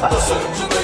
来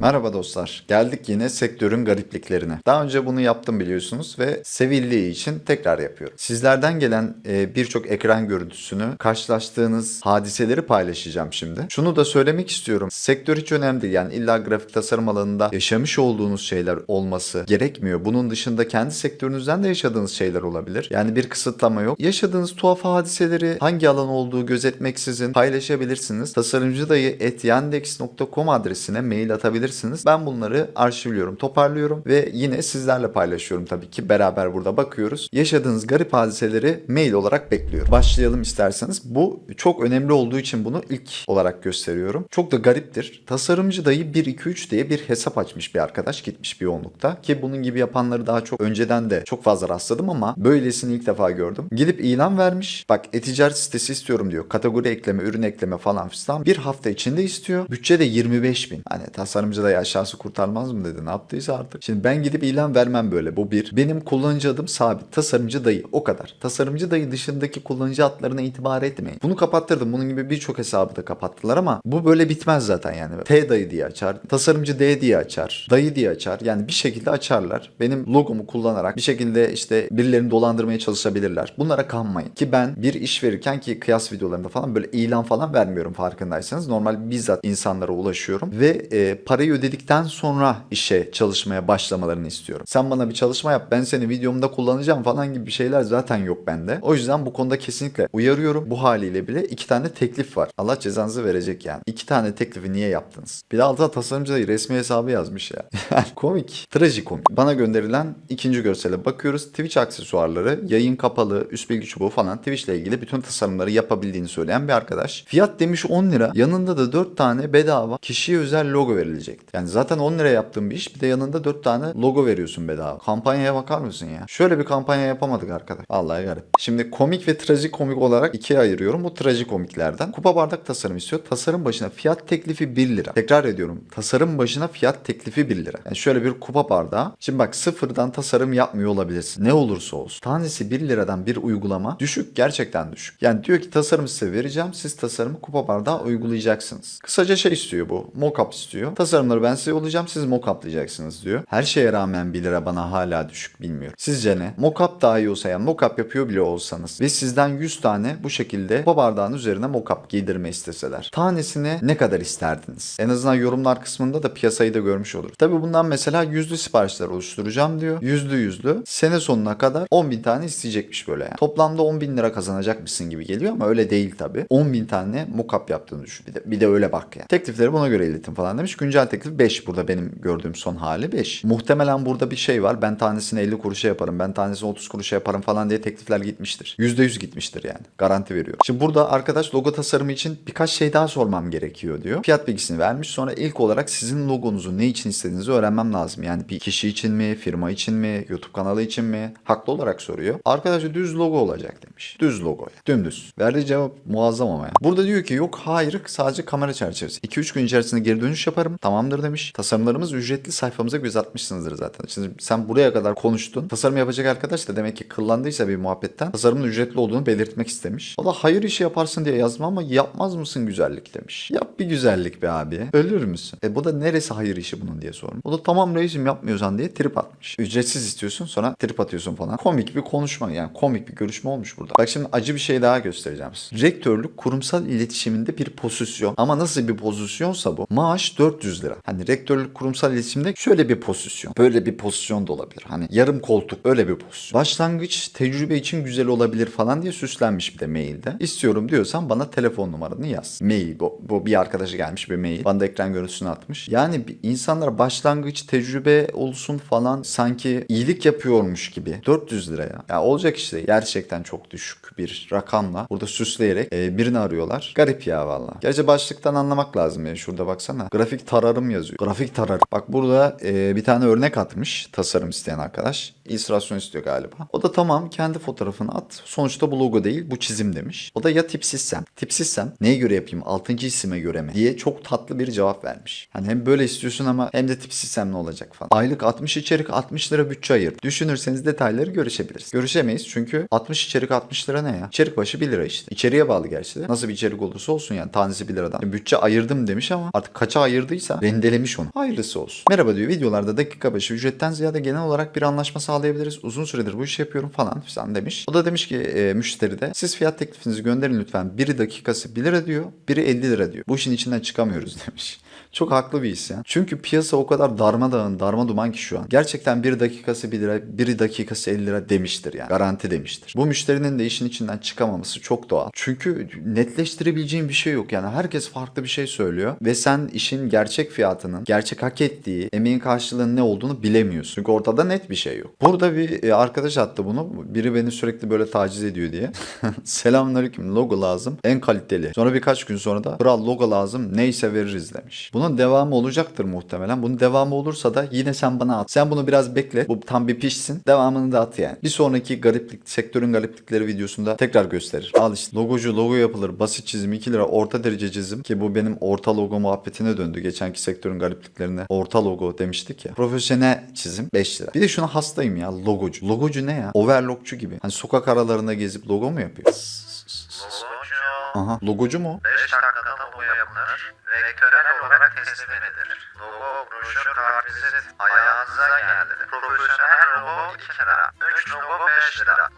Merhaba dostlar. Geldik yine sektörün garipliklerine. Daha önce bunu yaptım biliyorsunuz ve sevildiği için tekrar yapıyorum. Sizlerden gelen e, birçok ekran görüntüsünü, karşılaştığınız hadiseleri paylaşacağım şimdi. Şunu da söylemek istiyorum. Sektör hiç önemli değil. Yani illa grafik tasarım alanında yaşamış olduğunuz şeyler olması gerekmiyor. Bunun dışında kendi sektörünüzden de yaşadığınız şeyler olabilir. Yani bir kısıtlama yok. Yaşadığınız tuhaf hadiseleri hangi alan olduğu gözetmeksizin paylaşabilirsiniz. Tasarımcı dayı etyandex.com adresine mail atabilirsiniz. Ben bunları arşivliyorum, toparlıyorum ve yine sizlerle paylaşıyorum tabii ki. Beraber burada bakıyoruz. Yaşadığınız garip hadiseleri mail olarak bekliyorum. Başlayalım isterseniz. Bu çok önemli olduğu için bunu ilk olarak gösteriyorum. Çok da gariptir. Tasarımcı dayı 123 diye bir hesap açmış bir arkadaş gitmiş bir yoğunlukta ki bunun gibi yapanları daha çok önceden de çok fazla rastladım ama böylesini ilk defa gördüm. Gidip ilan vermiş. Bak e-ticaret sitesi istiyorum diyor. Kategori ekleme, ürün ekleme falan fistan. Bir hafta içinde istiyor. Bütçe de 25 bin. Hani tasarımcı dayı aşağısı kurtarmaz mı dedi. Ne yaptıysa artık. Şimdi ben gidip ilan vermem böyle. Bu bir. Benim kullanıcı adım sabit. Tasarımcı dayı. O kadar. Tasarımcı dayı dışındaki kullanıcı adlarına itibar etmeyin. Bunu kapattırdım. Bunun gibi birçok hesabı da kapattılar ama bu böyle bitmez zaten yani. T dayı diye açar. Tasarımcı D diye açar. Dayı diye açar. Yani bir şekilde açarlar. Benim logomu kullanarak bir şekilde işte birilerini dolandırmaya çalışabilirler. Bunlara kanmayın. Ki ben bir iş verirken ki kıyas videolarında falan böyle ilan falan vermiyorum farkındaysanız. Normal bizzat insanlara ulaşıyorum ve e, parayı ödedikten sonra işe çalışmaya başlamalarını istiyorum. Sen bana bir çalışma yap ben seni videomda kullanacağım falan gibi bir şeyler zaten yok bende. O yüzden bu konuda kesinlikle uyarıyorum. Bu haliyle bile iki tane teklif var. Allah cezanızı verecek yani. İki tane teklifi niye yaptınız? Bir de altına tasarımcı da resmi hesabı yazmış ya. Komik. Trajikomik. Bana gönderilen ikinci görsele bakıyoruz. Twitch aksesuarları, yayın kapalı, üst bilgi çubuğu falan Twitch ile ilgili bütün tasarımları yapabildiğini söyleyen bir arkadaş. Fiyat demiş 10 lira. Yanında da 4 tane bedava kişiye özel logo verilecekti. Yani zaten 10 lira yaptığım bir iş bir de yanında 4 tane logo veriyorsun bedava. Kampanyaya bakar mısın ya? Şöyle bir kampanya yapamadık arkadaş. Vallahi garip. Şimdi komik ve trajikomik olarak ikiye ayırıyorum. Bu trajikomiklerden. Kupa bardak tasarım istiyor. Tasarım başına fiyat teklifi 1 lira. Tekrar ediyorum. Tasarım başına fiyat teklifi 1 lira. Yani şöyle bir kupa bardağı. Şimdi bak sıfırdan tasarım yapmıyor olabilirsin. Ne olursa olsun. Tanesi 1 liradan bir uygulama düşük. Gerçekten düşük. Yani diyor ki tasarımı size vereceğim. Siz tasarımı kupa bardağı uygulayacaksınız. Kısaca şey istiyor bu. Mockup istiyor. Tasarımları ben size yollayacağım. Siz mockuplayacaksınız diyor. Her şeye rağmen 1 lira bana hala düşük bilmiyorum. Sizce ne? Mockup daha iyi olsa yani mockup yapıyor bile olsanız ve sizden 100 tane bu şekilde kupa bardağın üzerine mockup giydirme isteseler. Tanesine ne kadar isterdiniz? En azından yorumlar kısmında da piyasayı da görmüş olur. Tabi bundan mesela yüzlü siparişler oluşturacağım diyor. Yüzlü yüzlü. Sene sonuna kadar 10 bin tane isteyecekmiş böyle yani. Toplamda 10 bin lira kazanacakmışsın gibi geliyor ama öyle değil tabi. 10 bin tane mockup yaptığını düşün. Bir de, bir de öyle bak yani. Teklifleri buna göre iletin falan demiş. Güncel teklif 5 burada benim gördüğüm son hali 5. Muhtemelen burada bir şey var. Ben tanesini 50 kuruşa yaparım. Ben tanesini 30 kuruşa yaparım falan diye teklifler gitmiştir. %100 gitmiştir yani. Garanti veriyorum. Şimdi burada arkadaş logo tasarımı için birkaç şey daha sormam gerekiyor diyor. Fiyat bilgisini vermiş. Sonra ilk olarak sizin logonuzu ne için istediğinizi öğrenmem lazım. Yani bir kişi için mi, firma için mi, YouTube kanalı için mi? Haklı olarak soruyor. Arkadaş düz logo olacak demiş. Düz logo. Yani. Dümdüz. Verdiği cevap muazzam ama ya. Burada diyor ki yok hayır sadece kamera çerçevesi. 2-3 gün içerisinde geri dönüş yaparım. Tamamdır demiş. Tasarımlarımız ücretli sayfamıza göz atmışsınızdır zaten. Şimdi sen buraya kadar konuştun. Tasarım yapacak arkadaş da demek ki kıllandıysa bir muhabbetten tasarımın ücretli olduğunu belirtmek istemiş. O da hayır işi yaparsın diye yazma ama yapmaz mısın güzellik demiş. Yap bir güzellik be abi. Ölür müsün? E bu da neresi hayır işi bunun diye sormuş. O da tamam reisim yapmıyorsan diye trip atmış. Ücretsiz istiyorsun sonra trip atıyorsun falan. Komik bir konuşma yani komik bir görüşme olmuş burada. Bak şimdi acı bir şey daha göstereceğim size. Rektörlük kurumsal iletişiminde bir pozisyon. Ama nasıl bir pozisyonsa bu. Maaş 400 lira. Hani rektörlük kurumsal iletişimde şöyle bir pozisyon. Böyle bir pozisyon da olabilir. Hani yarım koltuk öyle bir pozisyon. Başlangıç tecrübe için güzel olabilir falan diye süslenmiş bir de mailde. İstiyorum diyorsan bana telefon numaranı yaz. Mail bu, bu bir arkadaşı gelmiş bir mail. Bana da ekran görüntüsünü atmış. Yani bir- insanlar başlangıç tecrübe olsun falan sanki iyilik yapıyormuş gibi. 400 liraya. Ya olacak işte gerçekten çok düşük bir rakamla burada süsleyerek e, birini arıyorlar. Garip ya valla. Gerçi başlıktan anlamak lazım ya şurada baksana. Grafik tararım tasarım yazıyor. Grafik tararım. Bak burada e, bir tane örnek atmış tasarım isteyen arkadaş. İllüstrasyon istiyor galiba. O da tamam kendi fotoğrafını at. Sonuçta bu logo değil bu çizim demiş. O da ya tipsizsem. Tipsizsem neye göre yapayım? Altıncı isime göre mi? Diye çok tatlı bir cevap vermiş. Hani hem böyle istiyorsun ama hem de tipsizsem ne olacak falan. Aylık 60 içerik 60 lira bütçe ayır. Düşünürseniz detayları görüşebiliriz. Görüşemeyiz çünkü 60 içerik 60 lira ne ya? İçerik başı 1 lira işte. İçeriğe bağlı gerçi de. Nasıl bir içerik olursa olsun yani tanesi 1 liradan. E, bütçe ayırdım demiş ama artık kaça ayırdıysa rendelemiş onu. Hayırlısı olsun. Merhaba diyor videolarda dakika başı ücretten ziyade genel olarak bir anlaşma sağlayabiliriz. Uzun süredir bu işi yapıyorum falan filan demiş. O da demiş ki e, müşteri de siz fiyat teklifinizi gönderin lütfen. Biri dakikası 1 lira diyor. Biri 50 lira diyor. Bu işin içinden çıkamıyoruz demiş. Çok haklı bir isyan. Çünkü piyasa o kadar darmadağın, darma duman ki şu an. Gerçekten bir dakikası 1 lira, biri dakikası 50 lira demiştir yani. Garanti demiştir. Bu müşterinin de işin içinden çıkamaması çok doğal. Çünkü netleştirebileceğin bir şey yok. Yani herkes farklı bir şey söylüyor ve sen işin gerçek fiyatının, gerçek hak ettiği emeğin karşılığının ne olduğunu bilemiyorsun. Çünkü ortada net bir şey yok. Burada bir e, arkadaş attı bunu. Biri beni sürekli böyle taciz ediyor diye. Selamünaleyküm. Logo lazım. En kaliteli. Sonra birkaç gün sonra da kral logo lazım. Neyse veririz demiş. Bunun devamı olacaktır muhtemelen. Bunun devamı olursa da yine sen bana at. Sen bunu biraz bekle. Bu tam bir pişsin. Devamını da at yani. Bir sonraki gariplik, sektörün gariplikleri videosunda tekrar gösterir. Al işte logocu logo yapılır. Basit çizim 2 lira. Orta derece çizim. Ki bu benim orta logo muhabbetine döndü. Geçenki sektörün garipliklerine orta logo demiştik ya. Profesyonel çizim 5 lira. Bir de şuna hastayım ya logocu. Logocu ne ya? Overlockçu gibi. Hani sokak aralarında gezip logo mu yapıyor? Logocu Aha logocu mu? 5 dakikada boyanır, vektörel olarak teslim edilir. Logo, broşür, kartvizit ayağınıza geldi. Profesyonel logo 2 lira, 3 logo 5 lira.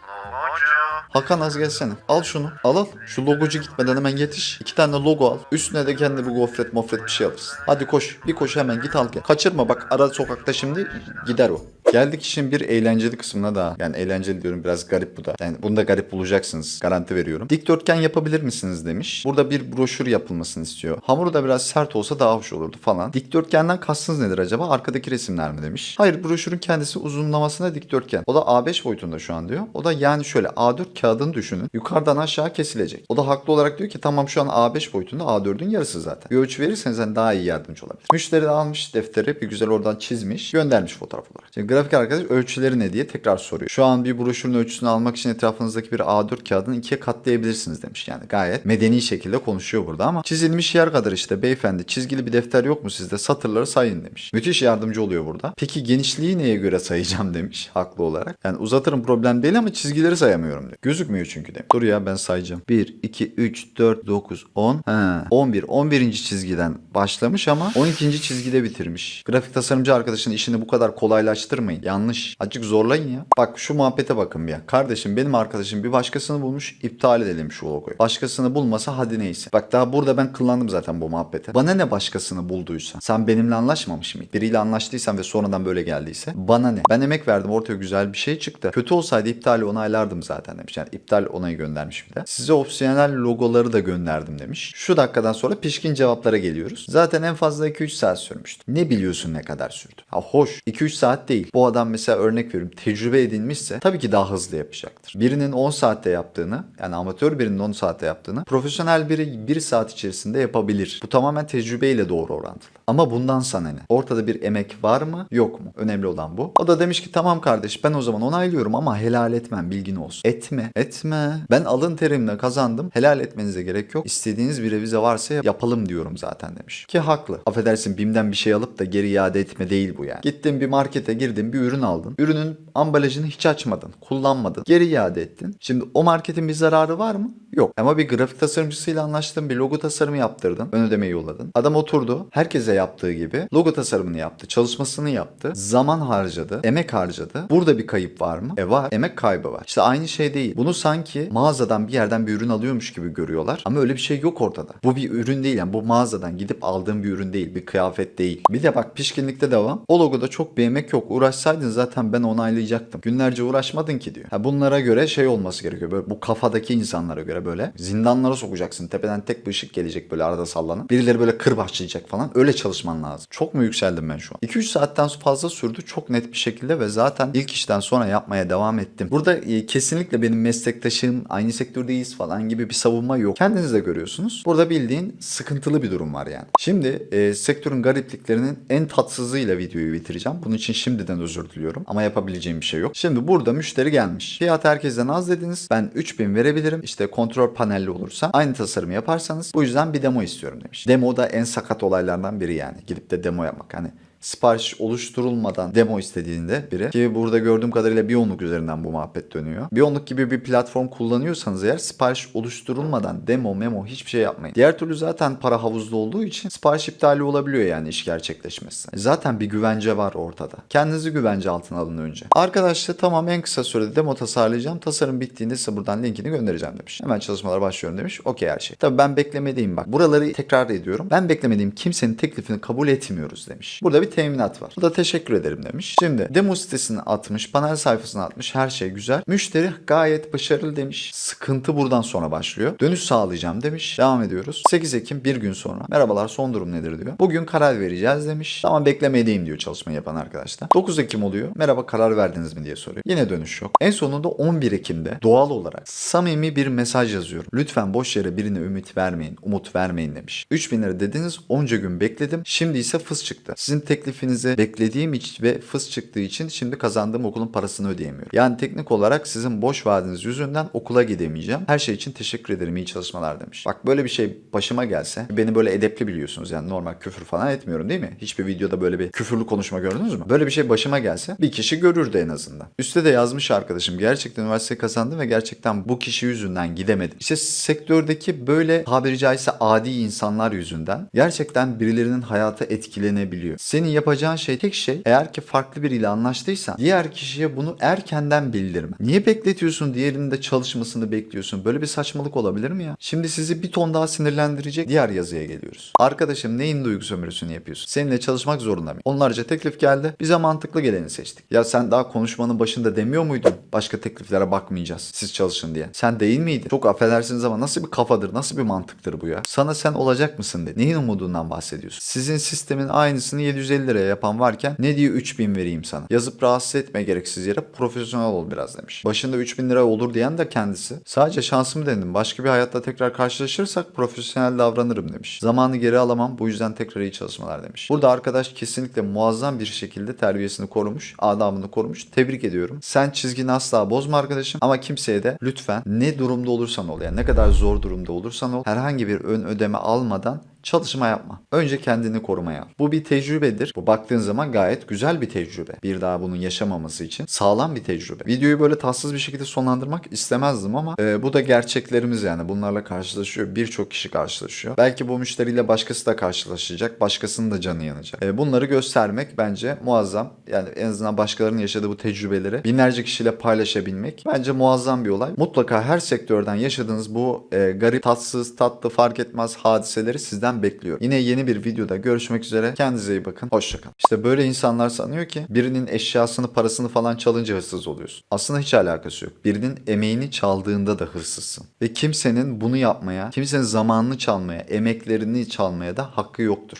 Hakan az gelsene. Al şunu. Al al. Şu logocu gitmeden hemen yetiş. İki tane logo al. Üstüne de kendi bir gofret mofret bir şey alırsın. Hadi koş. Bir koş hemen git al gel. Kaçırma bak ara sokakta şimdi gider o. Geldik işin bir eğlenceli kısmına daha. Yani eğlenceli diyorum biraz garip bu da. Yani bunu da garip bulacaksınız. Garanti veriyorum. Dikdörtgen yapabilir misiniz demiş. Burada bir broşür yapılmasını istiyor. Hamuru da biraz sert olsa daha hoş olurdu falan. Dikdörtgenden kastınız nedir acaba? Arkadaki resimler mi demiş. Hayır broşürün kendisi uzunlamasına dikdörtgen. O da A5 boyutunda şu an diyor. O da yani şöyle A4 kağıdını düşünün. Yukarıdan aşağı kesilecek. O da haklı olarak diyor ki tamam şu an A5 boyutunda A4'ün yarısı zaten. Bir ölçü verirseniz hani daha iyi yardımcı olabilir. Müşteri de almış defteri bir güzel oradan çizmiş. Göndermiş fotoğraf olarak. Şimdi grafik arkadaş ölçüleri ne diye tekrar soruyor. Şu an bir broşürün ölçüsünü almak için etrafınızdaki bir A4 kağıdını ikiye katlayabilirsiniz demiş. Yani gayet medeni şekilde konuşuyor burada ama çizilmiş yer kadar işte beyefendi çizgili bir defter yok mu sizde satırları sayın demiş. Müthiş yardımcı oluyor burada. Peki genişliği neye göre sayacağım demiş haklı olarak. Yani uzatırım problem değil ama çizgileri sayamıyorum diyor. Gözükmüyor çünkü demiş. Dur ya ben sayacağım. 1, 2, 3, 4, 9, 10. Ha, 11. 11. çizgiden başlamış ama 12. çizgide bitirmiş. Grafik tasarımcı arkadaşın işini bu kadar kolaylaştırmayın. Yanlış. Azıcık zorlayın ya. Bak şu muhabbete bakın bir ya. Kardeşim benim arkadaşım bir başkasını bulmuş iptal edelim şu logoyu. Başkasını bulmasa hadi neyse. Bak daha burada ben kullandım zaten bu muhabbete. Bana ne başkasını bulduysa. Sen benimle anlaşmamış mıydın? Biriyle anlaştıysan ve sonradan böyle geldiyse. Bana ne? Ben emek verdim ortaya güzel bir şey çıktı. Kötü olsaydı iptali onaylardım zaten demiş. Yani iptal onayı göndermiş bir de. Size opsiyonel logoları da gönderdim demiş. Şu dakikadan sonra pişkin cevaplara geliyoruz. Zaten en fazla 2-3 saat sürmüştü. Ne biliyorsun ne kadar sürdü? Ha hoş. 2-3 saat değil. Bu adam mesela örnek veriyorum tecrübe edinmişse tabii ki daha hızlı yapacaktır. Birinin 10 saatte yaptığını yani amatör birinin 10 saatte yaptığını profesyonel biri 1 saat içerisinde yapabilir. Bu tamamen tecrübeyle doğru orantılı. Ama bundan sana ne? Ortada bir emek var mı yok mu? Önemli olan bu. O da demiş ki tamam kardeş ben o zaman onaylıyorum ama helal etmem bilgin olsun. Etme. Etme. Ben alın terimle kazandım. Helal etmenize gerek yok. İstediğiniz bir revize varsa yapalım diyorum zaten demiş. Ki haklı. Affedersin BİM'den bir şey alıp da geri iade etme değil bu yani. Gittin bir markete girdin bir ürün aldın. Ürünün ambalajını hiç açmadın. Kullanmadın. Geri iade ettin. Şimdi o marketin bir zararı var mı? Yok. Ama bir grafik tasarımcısıyla anlaştın. Bir logo tasarımı yaptırdın. Ön ödemeyi yolladın. Adam oturdu. Herkese yaptığı gibi logo tasarımını yaptı. Çalışmasını yaptı. Zaman harcadı. Emek harcadı. Burada bir kayıp var mı? E var. Emek kaybı var. İşte aynı şey değil. Bunu sanki mağazadan bir yerden bir ürün alıyormuş gibi görüyorlar. Ama öyle bir şey yok ortada. Bu bir ürün değil. Yani bu mağazadan gidip aldığım bir ürün değil. Bir kıyafet değil. Bir de bak pişkinlikte devam. O logoda çok bir emek yok. Uğraşsaydın zaten ben onaylayacaktım. Günlerce uğraşmadın ki diyor. Ha bunlara göre şey olması gerekiyor. Böyle bu kafadaki insanlara göre böyle zindanlara sokacaksın. Tepeden tek bir ışık gelecek böyle arada sallanan. Birileri böyle kır başlayacak falan. Öyle çalışacaksın çalışman lazım. Çok mu yükseldim ben şu an? 2-3 saatten fazla sürdü çok net bir şekilde ve zaten ilk işten sonra yapmaya devam ettim. Burada e, kesinlikle benim meslektaşım aynı sektördeyiz falan gibi bir savunma yok. Kendiniz de görüyorsunuz. Burada bildiğin sıkıntılı bir durum var yani. Şimdi e, sektörün garipliklerinin en tatsızıyla videoyu bitireceğim. Bunun için şimdiden özür diliyorum ama yapabileceğim bir şey yok. Şimdi burada müşteri gelmiş. Fiyat herkesten az dediniz. Ben 3000 verebilirim. İşte kontrol panelli olursa aynı tasarımı yaparsanız bu yüzden bir demo istiyorum demiş. Demo da en sakat olaylardan biri yani. Gidip de demo yapmak. Hani sipariş oluşturulmadan demo istediğinde biri ki burada gördüğüm kadarıyla Biyonluk üzerinden bu muhabbet dönüyor. Biyonluk gibi bir platform kullanıyorsanız eğer sipariş oluşturulmadan demo memo hiçbir şey yapmayın. Diğer türlü zaten para havuzlu olduğu için sipariş iptali olabiliyor yani iş gerçekleşmesi. Zaten bir güvence var ortada. Kendinizi güvence altına alın önce. Arkadaşlar tamam en kısa sürede demo tasarlayacağım. Tasarım bittiğinde size buradan linkini göndereceğim demiş. Hemen çalışmalara başlıyorum demiş. Okey her şey. Tabii ben beklemedeyim bak. Buraları tekrar ediyorum. Ben beklemediğim kimsenin teklifini kabul etmiyoruz demiş. Burada bir teminat var. Bu da teşekkür ederim demiş. Şimdi demo sitesine atmış, panel sayfasına atmış. Her şey güzel. Müşteri gayet başarılı demiş. Sıkıntı buradan sonra başlıyor. Dönüş sağlayacağım demiş. Devam ediyoruz. 8 Ekim bir gün sonra. Merhabalar son durum nedir diyor. Bugün karar vereceğiz demiş. Tamam beklemedeyim diyor çalışmayı yapan arkadaşlar. 9 Ekim oluyor. Merhaba karar verdiniz mi diye soruyor. Yine dönüş yok. En sonunda 11 Ekim'de doğal olarak samimi bir mesaj yazıyorum. Lütfen boş yere birine ümit vermeyin, umut vermeyin demiş. 3000 lira dediniz onca gün bekledim. Şimdi ise fıs çıktı. Sizin teklifinizi beklediğim için ve fıs çıktığı için şimdi kazandığım okulun parasını ödeyemiyorum. Yani teknik olarak sizin boş vaadiniz yüzünden okula gidemeyeceğim. Her şey için teşekkür ederim. iyi çalışmalar demiş. Bak böyle bir şey başıma gelse beni böyle edepli biliyorsunuz yani normal küfür falan etmiyorum değil mi? Hiçbir videoda böyle bir küfürlü konuşma gördünüz mü? Böyle bir şey başıma gelse bir kişi görürdü en azından. Üste de yazmış arkadaşım gerçekten üniversite kazandım ve gerçekten bu kişi yüzünden gidemedim. İşte sektördeki böyle tabiri caizse adi insanlar yüzünden gerçekten birilerinin hayatı etkilenebiliyor. Senin yapacağın şey tek şey eğer ki farklı biriyle anlaştıysan diğer kişiye bunu erkenden bildirme. Niye bekletiyorsun diğerinin de çalışmasını bekliyorsun? Böyle bir saçmalık olabilir mi ya? Şimdi sizi bir ton daha sinirlendirecek diğer yazıya geliyoruz. Arkadaşım neyin duygu sömürüsünü yapıyorsun? Seninle çalışmak zorunda mıyım? Onlarca teklif geldi. Bize mantıklı geleni seçtik. Ya sen daha konuşmanın başında demiyor muydun? Başka tekliflere bakmayacağız. Siz çalışın diye. Sen değil miydin? Çok affedersiniz ama nasıl bir kafadır? Nasıl bir mantıktır bu ya? Sana sen olacak mısın de. Neyin umudundan bahsediyorsun? Sizin sistemin aynısını 750 liraya yapan varken ne diyor 3000 vereyim sana? Yazıp rahatsız etme gereksiz yere profesyonel ol biraz demiş. Başında 3000 lira olur diyen de kendisi. Sadece şansımı denedim. Başka bir hayatta tekrar karşılaşırsak profesyonel davranırım demiş. Zamanı geri alamam bu yüzden tekrar iyi çalışmalar demiş. Burada arkadaş kesinlikle muazzam bir şekilde terbiyesini korumuş, adamını korumuş. Tebrik ediyorum. Sen çizgini asla bozma arkadaşım ama kimseye de lütfen ne durumda olursan ol yani ne kadar zor durumda olursan ol herhangi bir ön ödeme almadan çalışma yapma. Önce kendini korumaya. Bu bir tecrübedir. Bu baktığın zaman gayet güzel bir tecrübe. Bir daha bunun yaşamaması için sağlam bir tecrübe. Videoyu böyle tatsız bir şekilde sonlandırmak istemezdim ama e, bu da gerçeklerimiz yani. Bunlarla karşılaşıyor. Birçok kişi karşılaşıyor. Belki bu müşteriyle başkası da karşılaşacak. Başkasının da canı yanacak. E, bunları göstermek bence muazzam. Yani en azından başkalarının yaşadığı bu tecrübeleri binlerce kişiyle paylaşabilmek bence muazzam bir olay. Mutlaka her sektörden yaşadığınız bu e, garip, tatsız, tatlı fark etmez hadiseleri sizden bekliyorum. Yine yeni bir videoda görüşmek üzere. Kendinize iyi bakın. Hoşçakalın. İşte böyle insanlar sanıyor ki birinin eşyasını, parasını falan çalınca hırsız oluyorsun. Aslında hiç alakası yok. Birinin emeğini çaldığında da hırsızsın. Ve kimsenin bunu yapmaya, kimsenin zamanını çalmaya, emeklerini çalmaya da hakkı yoktur.